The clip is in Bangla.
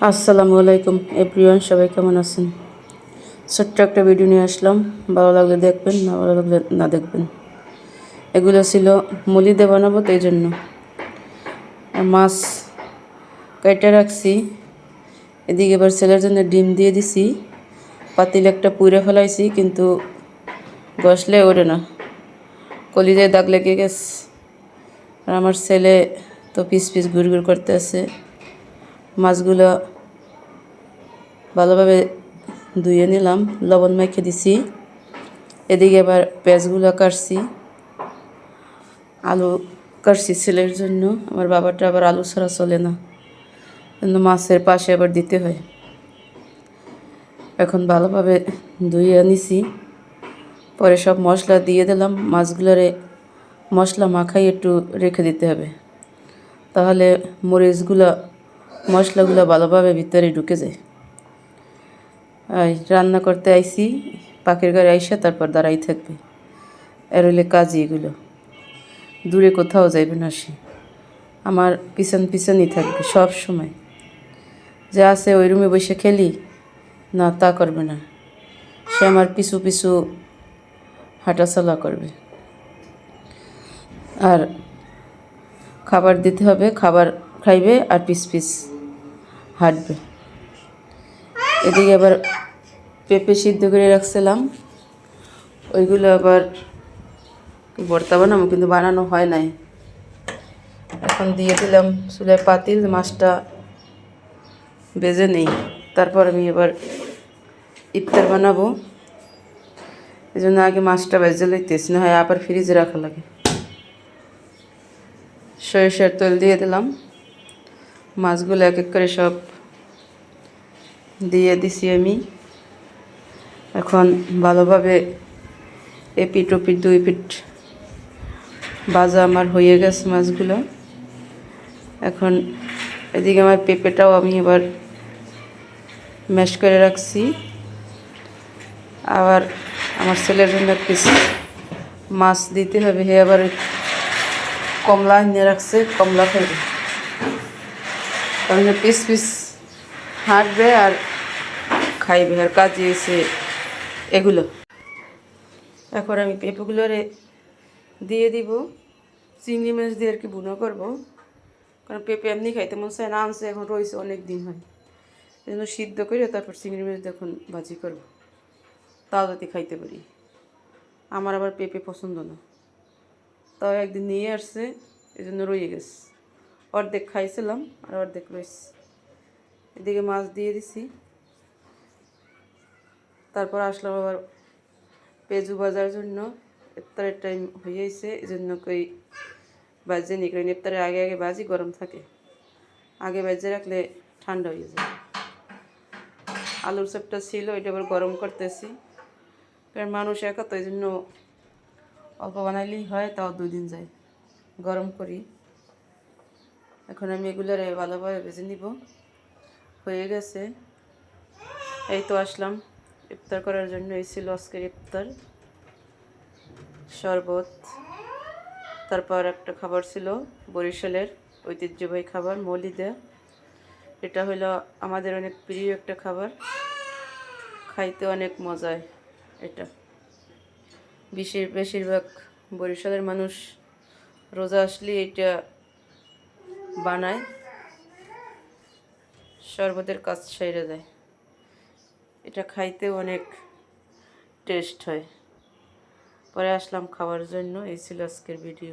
আসসালামু আলাইকুম, এভরিওয়ান, সবাই কেমন আছেন? ছোট্ট একটা ভিডিও নিয়ে আসলাম। ভালো লাগলে দেখবেন, না ভালো লাগলে না দেখবেন। এগুলো ছিল মুলি দিয়ে বানাবো তো এই জন্য মাছ কেটে রাখছি। এদিকে এবার ছেলের জন্য ডিম দিয়ে দিছি। পাতিল একটা পুড়ে ফেলাইছি, কিন্তু গসলে ওঠে না। কলিজায় দাগ লেগে গেছে। আর আমার ছেলে তো পিস পিস ঘুর ঘুর করতে আছে। মাছগুলো ভালোভাবে ধুয়ে নিলাম, লবণ মেখে দিছি। এদিকে আবার পেঁয়াজগুলো কাটছি। আলু কাটছি ছেলের জন্য, আমার বাবাটা আবার আলু ছাড়া চলে না। কিন্তু মাছের পাশে আবার দিতে হয়। এখন ভালোভাবে ধুয়ে নিছি। পরে সব মশলা দিয়ে দিলাম, মাছগুলোরে মশলা মাখাই একটু রেখে দিতে হবে। তাহলে মরিচগুলো মশলাগুলো ভালোভাবে ভিতরে ঢুকে যায়। আর রান্না করতে আইসি পাখির ঘরে আইসা তারপর দাঁড়াই থাকবে। এর হইলে কাজই এগুলো। দূরে কোথাও যাইবে না সে। আমার পিছন পিছনই থাকবে সব সময়। যে আছে ওই রুমে বসে খেলি, না তা করবে না। সে আমার পিছু পিছু হাঁটাচলা করবে। আর খাবার দিতে হবে, খাবার খাইবে আর পিস পিস। হাঁটবে। এদিকে আবার পেঁপে সিদ্ধ করে রাখছিলাম। ওইগুলো আবার ভর্তা বানাবো, কিন্তু বানানো হয় নাই। এখন দিয়ে দিলাম চুলায় পাতিল, মাছটা বেজে নেই। তারপর আমি এবার ইফতার বানাবো। এই জন্য আগে মাছটা বেজে লইতেছি না হয় আবার ফ্রিজে রাখা লাগে। সরিষার তেল দিয়ে দিলাম। মাছগুলো এক এক করে সব দিয়ে দিছি আমি। এখন ভালোভাবে এপিট ওপিট দুই পিট ভাজা আমার হয়ে গেছে মাছগুলো। এখন এদিকে আমার পেঁপেটাও আমি এবার ম্যাশ করে রাখছি। আবার আমার ছেলের জন্য পিস মাছ দিতে হবে। হে আবার কমলা নিয়ে রাখছে, কমলা খাইবে তাহলে পিস পিস হাঁটবে আর খাইবে আর কাজে এসে এগুলো। এখন আমি পেঁপেগুলোরে দিয়ে দিব। চিংড়ি মাছ দিয়ে আর কি বুনো করব। কারণ পেঁপে এমনি খাইতে মন চায় না, আনছে, এখন রয়েছে অনেক দিন হয়। এই জন্য সিদ্ধ করে তারপর চিংড়ি মাছ এখন ভাজি করব। তাও যাতে খাইতে পারি। আমার আবার পেঁপে পছন্দ না। তাও একদিন নিয়ে আসছে, এই জন্য রয়ে গেছে। অর্ধেক খাইছিলাম আর অর্ধেক রয়েছে এদিকে মাছ দিয়ে দিছি। তারপর আসলাম আবার পেঁজু বাজার জন্য। ইফতারের টাইম হয়েছে এই জন্য কই বাজে নি, কারণ ইফতারের আগে আগে বাজি গরম থাকে। আগে বাজে রাখলে ঠান্ডা হয়ে যায়। আলুর চপটা ছিল এটা আবার গরম করতেছি। কারণ মানুষ একা, তো এই জন্য অল্প বানাইলেই হয়, তাও দুই দিন যায়। গরম করি। এখন আমি এগুলোর ভালোভাবে ভেজে নিব। হয়ে গেছে। এই তো আসলাম ইফতার করার জন্য, এই ছিল আজকের ইফতার। শরবত, তারপর একটা খাবার ছিল বরিশালের ঐতিহ্যবাহী খাবার, মলিদা। এটা হলো আমাদের অনেক প্রিয় একটা খাবার। খাইতে অনেক মজায় এটা। বেশির বেশিরভাগ বরিশালের মানুষ রোজা আসলে এটা বানায়, শরবতের কাজ সেরে দেয়। এটা খাইতে অনেক টেস্ট হয়। পরে আসলাম খাওয়ার জন্য, এই ছিল আজকের ভিডিও